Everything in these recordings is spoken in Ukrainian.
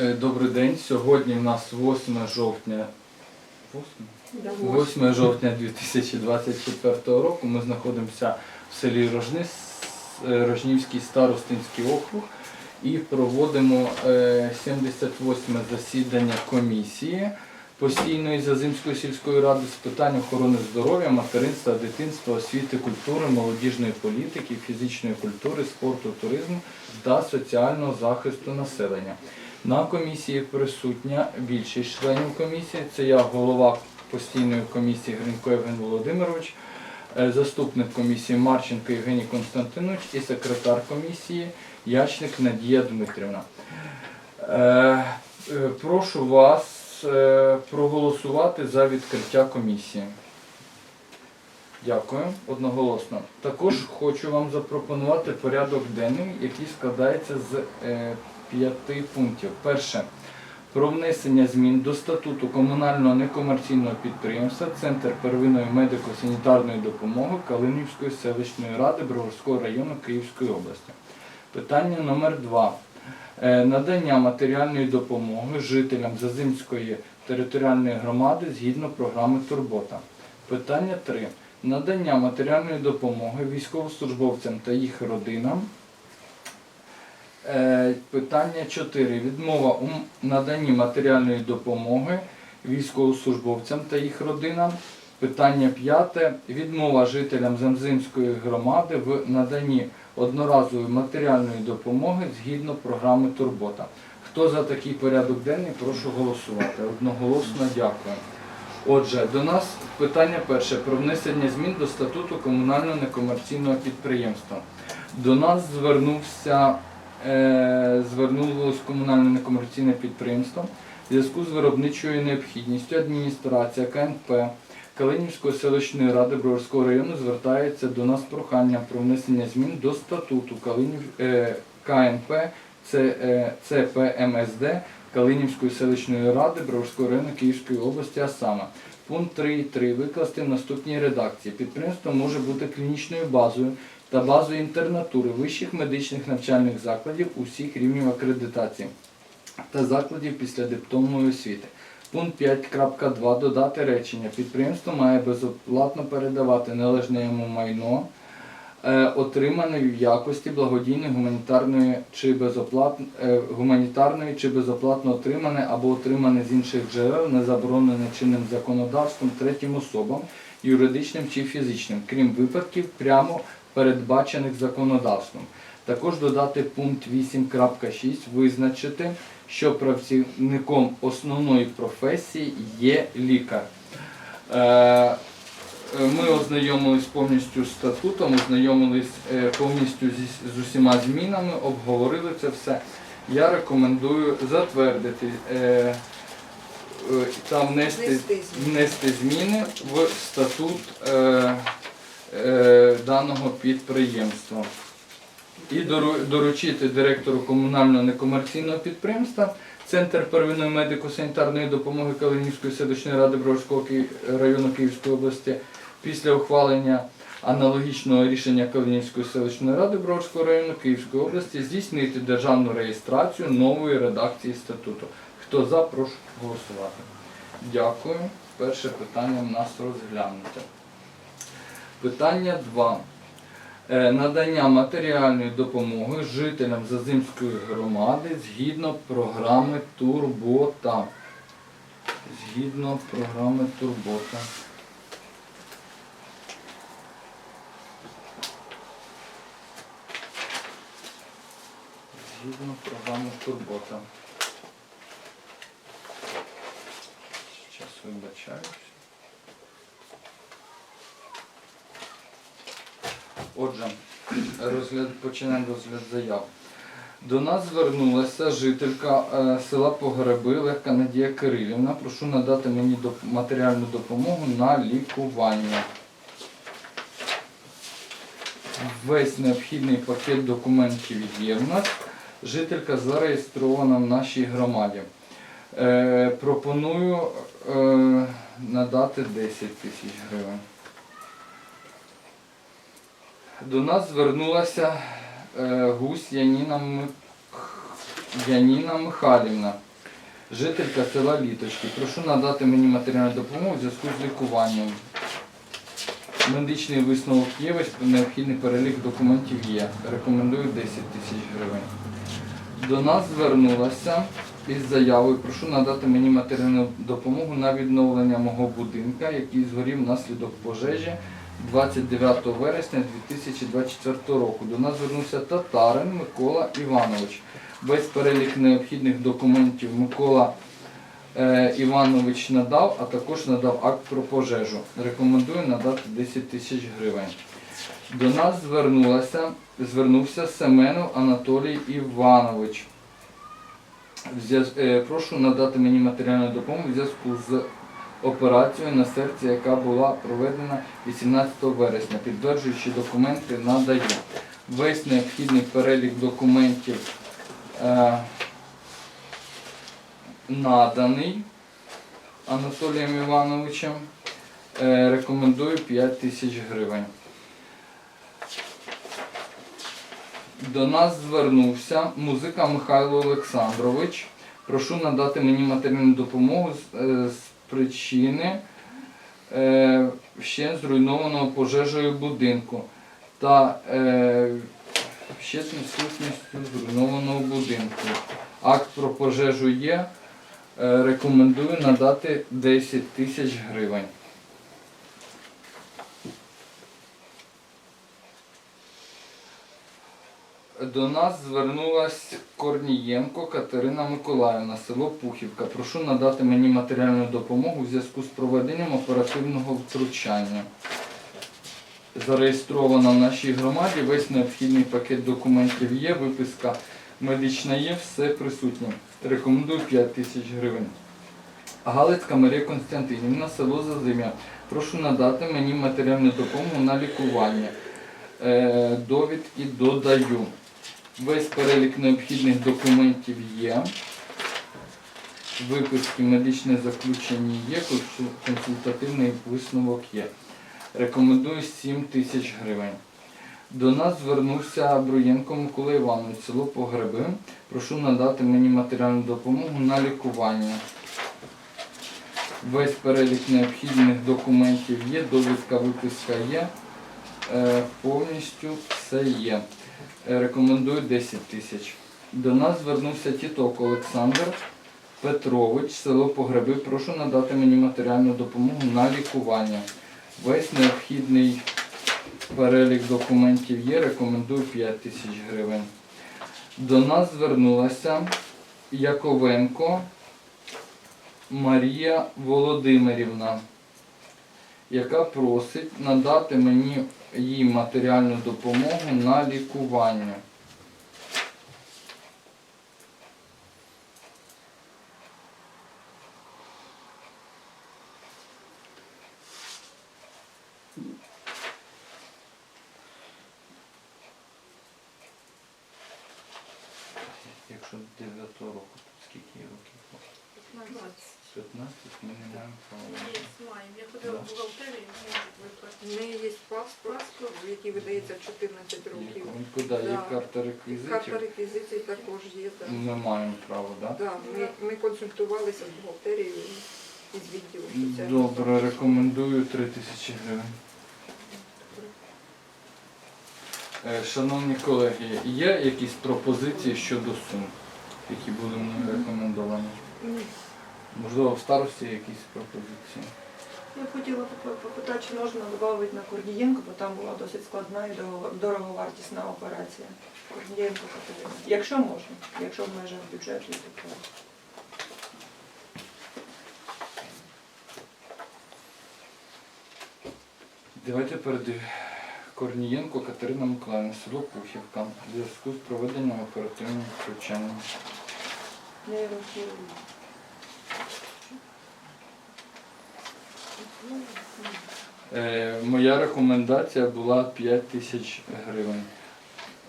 Е, Добрий день. Сьогодні в нас 8 жовтня. 8? 8 жовтня 2024 року. Ми знаходимося в селі Рожни, е, Рожнівський старостинський округ і проводимо е, 78 засідання комісії постійної Зазимської сільської ради з питань охорони здоров'я, материнства, дитинства, освіти, культури, молодіжної політики, фізичної культури, спорту, туризму та соціального захисту населення. На комісії присутня більшість членів комісії. Це я, голова постійної комісії Гринько Євген Володимирович, е, заступник комісії Марченко Євгеній Константинович і секретар комісії Ячник Надія Дмитрівна. Е, е, Прошу вас Е, проголосувати за відкриття комісії. Дякую, одноголосно. Також хочу вам запропонувати порядок денний, який складається з е, п'яти пунктів. Перше. Про внесення змін до статуту комунального некомерційного підприємства Центр первинної медико-санітарної допомоги Калинівської селищної ради Броварського району Київської області. Питання номер 2 Надання матеріальної допомоги жителям Зазимської територіальної громади згідно програми Турбота. Питання 3. Надання матеріальної допомоги військовослужбовцям та їх родинам. Е, Питання 4. Відмова у наданні матеріальної допомоги військовослужбовцям та їх родинам. Питання 5. Відмова жителям Замзимської громади в наданні одноразової матеріальної допомоги згідно програми Турбота. Хто за такий порядок денний, прошу голосувати. Одноголосно дякую. Отже, до нас питання перше про внесення змін до статуту комунального некомерційного підприємства. До нас звернувся е, звернулось комунальне некомерційне підприємство в зв'язку з виробничою необхідністю адміністрація КНП Калинівської селищної ради Броварського району звертається до нас з проханням про внесення змін до статуту Калинів, е, КНП це, е, ЦПМСД Калинівської селищної ради Броварського району Київської області, а саме пункт 3.3 викласти в наступній редакції. Підприємство може бути клінічною базою та базою інтернатури вищих медичних навчальних закладів усіх рівнів акредитації та закладів після післядипломної освіти. Пункт 5.2 додати речення. Підприємство має безоплатно передавати належне йому майно, е, отримане в якості благодійної гуманітарної чи безоплатно, е, гуманітарної чи безоплатно отримане або отримане з інших джерел, не заборонене чинним законодавством третім особам, юридичним чи фізичним, крім випадків прямо передбачених законодавством. Також додати пункт 8.6, визначити, що працівником основної професії є лікар. Е, е, Ми ознайомились повністю з статутом, ознайомились е, повністю з усіма змінами, обговорили це все. Я рекомендую затвердити та внести, Внести зміни. в статут даного підприємства. І доручити директору комунального некомерційного підприємства Центр первинної медико-санітарної допомоги Калинівської селищної ради Броварського району Київської області після ухвалення аналогічного рішення Калинівської селищної ради Броварського району Київської області здійснити державну реєстрацію нової редакції статуту. Хто за, прошу голосувати. Дякую. Перше питання в нас розглянуте. Питання 2. Е, Надання матеріальної допомоги жителям Зазимської громади згідно програми Турбота. Згідно програми Турбота. Згідно програми Турбота. Зараз вибачаюсь. Отже, розгляд, починаємо розгляд заяв. До нас звернулася жителька е, села Погреби Легка Надія Кирилівна. Прошу надати мені матеріальну допомогу на лікування. Весь необхідний пакет документів є в нас. Жителька зареєстрована в нашій громаді. Е, пропоную е, надати 10 тисяч гривень. До нас звернулася е, гусь Яніна Мик- Яніна Михайлівна, жителька села Літочки. Прошу надати мені матеріальну допомогу в зв'язку з лікуванням. Медичний висновок є, необхідний перелік документів є. Рекомендую 10 тисяч гривень. До нас звернулася із заявою, прошу надати мені матеріальну допомогу на відновлення мого будинка, який згорів внаслідок пожежі 29 вересня 2024 року. До нас звернувся татарин Микола Іванович. Весь перелік необхідних документів Микола е, Іванович надав, а також надав акт про пожежу. Рекомендую надати 10 тисяч гривень. До нас звернулася, звернувся Семенов Анатолій Іванович. Е, Прошу надати мені матеріальну допомогу в зв'язку з операцією на серці, яка була проведена 18 вересня. Підтверджуючи документи надаю. Весь необхідний перелік документів е, наданий Анатолієм Івановичем. Е, рекомендую 5 тисяч гривень. До нас звернувся музика Михайло Олександрович. Прошу надати мені матеріальну допомогу е, з причини е, ще зруйнованого пожежею будинку та е, ще з відсутністю зруйнованого будинку. Акт про пожежу є. Е, рекомендую надати 10 тисяч гривень. До нас звернулась Корнієнко Катерина Миколаївна, село Пухівка. Прошу надати мені матеріальну допомогу в зв'язку з проведенням оперативного втручання. Зареєстрована в нашій громаді, весь необхідний пакет документів є, виписка медична є, все присутнє. Рекомендую 5 тисяч гривень. Галицька Марія Константинівна, село Зазим'я. Прошу надати мені матеріальну допомогу на лікування. Е, довідки додаю. Весь перелік необхідних документів є. Виписки медичне заключення є, консультативний висновок є. Рекомендую 7 тисяч гривень. До нас звернувся Бруєнко Микола Іванович, село Погреби. Прошу надати мені матеріальну допомогу на лікування. Весь перелік необхідних документів є, довідка виписка є. Е, повністю все є. Е, Рекомендую 10 тисяч. До нас звернувся Тіток Олександр Петрович, село Погреби. Прошу надати мені матеріальну допомогу на лікування. Весь необхідний перелік документів є. Рекомендую 5 тисяч гривень. До нас звернулася Яковенко Марія Володимирівна яка просить надати мені їй матеріальну допомогу на лікування. Якщо 9 року, то скільки їй років? 15 ми не маємо права. Я ходила в бухгалтерію, не можуть У виплатити. неї є паспорт, який видається 14 років. Куди є Да. карта Карта реквізитів? реквізицій також є. Да. Ми маємо право, так? Да, ми, ми консультувалися з бухгалтерією і з відділом соціального Добре, рекомендую 3 тисячі гривень. Е, Шановні колеги, є якісь пропозиції щодо сум, які були мною рекомендовані? Ні. Можливо, в старості якісь пропозиції? Я б хотіла попитати, чи можна додати на Корнієнко, бо там була досить складна і дороговартісна операція. Корнієнко Катерина. Якщо можна, якщо в межах бюджету, то так. Давайте перед Корнієнко Катерина Миколаївна, село Пухівка, в зв'язку з проведенням оперативного втручання. Нейрохірург. Е, Моя рекомендація була 5 тисяч гривень.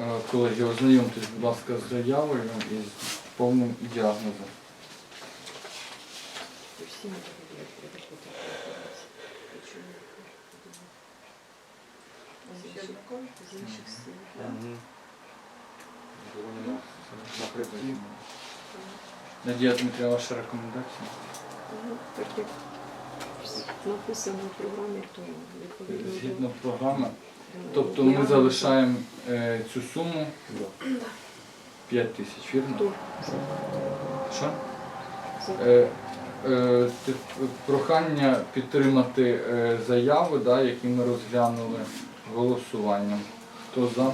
Е, Колеги, ознайомтесь, будь ласка, з заявою і з повним діагнозом. Надія Дмитрія, ваша рекомендація? Написано в програмі, то відповідно. Згідно програми. Тобто ми залишаємо е, цю суму 5 тисяч, вірно? Що? Е, е, ти- прохання підтримати е, заяви, да, які ми розглянули голосуванням. Хто за?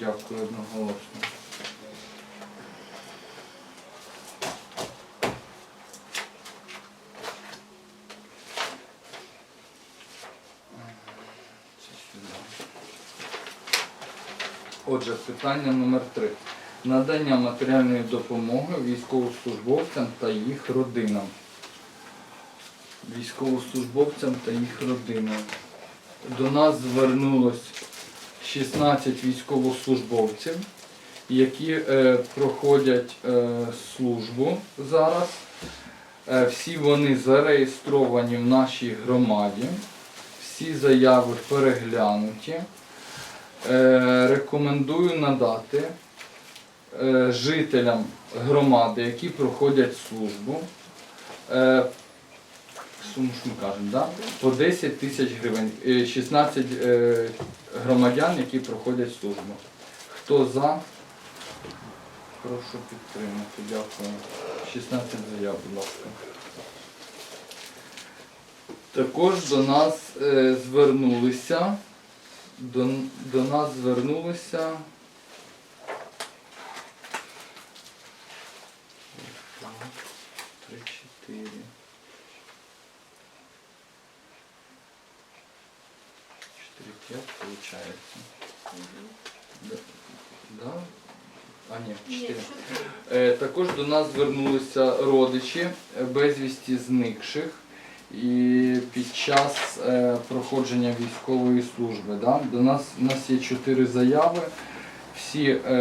Дякую одноголосно. Це сюди. Отже, питання номер три. Надання матеріальної допомоги військовослужбовцям та їх родинам. Військовослужбовцям та їх родинам. До нас звернулось 16 військовослужбовців, які е, проходять е, службу зараз. Е, всі вони зареєстровані в нашій громаді. Всі заяви переглянуті. Е, рекомендую надати е, жителям громади, які проходять службу, е, суму ж ми кажемо, да? по 10 тисяч гривень, Е, 16 е, громадян, які проходять службу. Хто за? Прошу підтримати. Дякую. 16 заяв, будь ласка. Також до нас звернулися. До, до нас звернулися. Три, чотири. Чотири, п'ять, получається. Да? да? А, ні, Ні, чотири. чотири. Е, Також до нас звернулися родичі е, безвісті зникших і під час е, проходження військової служби. Да? До нас у нас є чотири заяви. Всі е,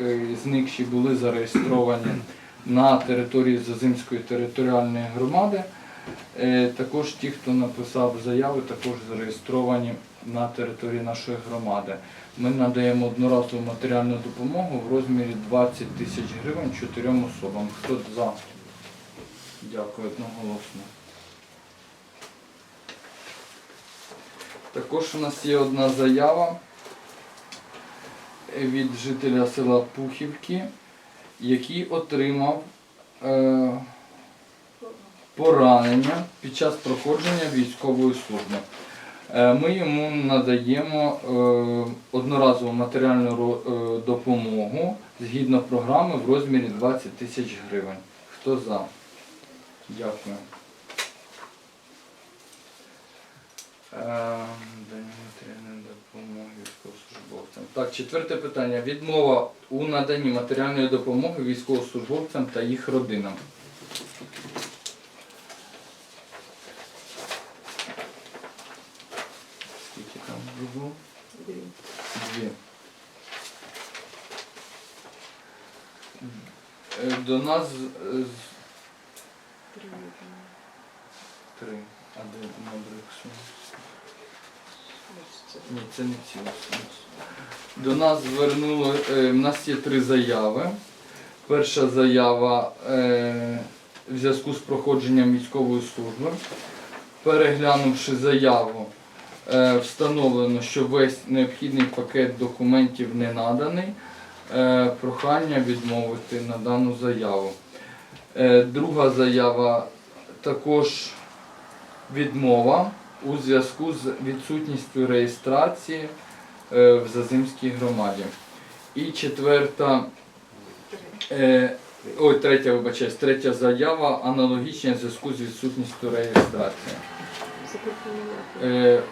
е, зникші були зареєстровані на території Зазимської територіальної громади. Е, Також ті, хто написав заяви, також зареєстровані на території нашої громади. Ми надаємо одноразову матеріальну допомогу в розмірі 20 тисяч гривень чотирьом особам. Хто за? Дякую одноголосно. Також у нас є одна заява від жителя села Пухівки, який отримав е, поранення під час проходження військової служби. Е, Ми йому надаємо е, одноразову матеріальну е, допомогу згідно програми в розмірі 20 тисяч гривень. Хто за? Дякую. Е, матеріальної допомоги військовослужбовцям. Так, четверте питання. Відмова у наданні матеріальної допомоги військовослужбовцям та їх родинам. Скільки там було? Дві. Дві. Е, До нас з- з- Три. Три. А де номер? Ні, це не ці. До нас звернуло, е, в нас є три заяви. Перша заява е, в зв'язку з проходженням військової служби. Переглянувши заяву, е, встановлено, що весь необхідний пакет документів не наданий. Е, прохання відмовити на дану заяву. Е, друга заява також відмова у зв'язку з відсутністю реєстрації е, в Зазимській громаді. І четверта, е, ой, третя, вибачаюсь, третя заява аналогічна в зв'язку з відсутністю реєстрації. Запропонувати Е,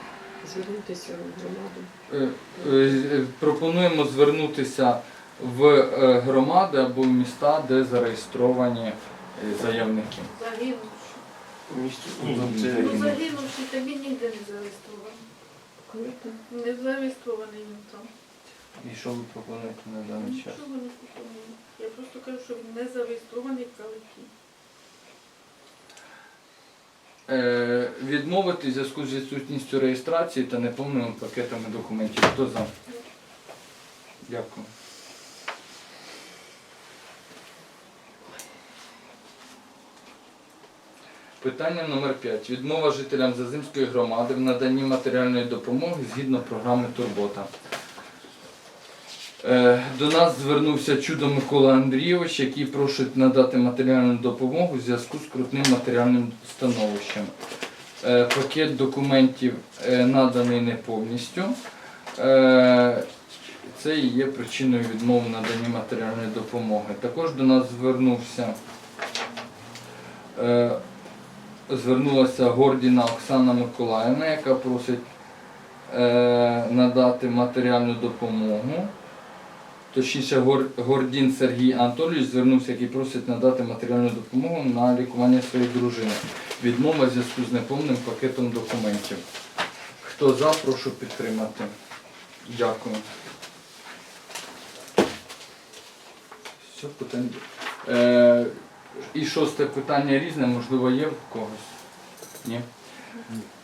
звернутися в громаду. пропонуємо звернутися в громади або в міста, де зареєстровані заявники. Загинувши. Місті- Ні, це Ну, загинувши, та він ніде не зареєстрований. Не зареєстрований він там. І що ви пропонуєте на даний час? Нічого не пропоную. Я просто кажу, що він не зареєстрований в Каликі. Е, відмовити в зв'язку з відсутністю реєстрації та неповними пакетами документів. Хто за? Дякую. Питання номер 5. Відмова жителям Зазимської громади в наданні матеріальної допомоги згідно програми Турбота. Е, До нас звернувся чудо Микола Андрійович, який просить надати матеріальну допомогу в зв'язку з крутним матеріальним становищем. Е, Пакет документів е, наданий не повністю. Це і є причиною відмови в наданні матеріальної допомоги. Також до нас звернувся звернулася Гордіна Оксана Миколаївна, яка просить е, надати матеріальну допомогу. Точніше, Гор- Гордін Сергій Анатолійович звернувся, який просить надати матеріальну допомогу на лікування своєї дружини. Відмова в зв'язку з неповним пакетом документів. Хто за, прошу підтримати. Дякую. Все, питання. Е, і шосте питання різне, можливо, є в когось? Ні.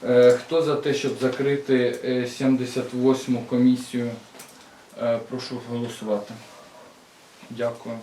Е, хто за те, щоб закрити е, 78-му комісію? Е, прошу голосувати. Дякую.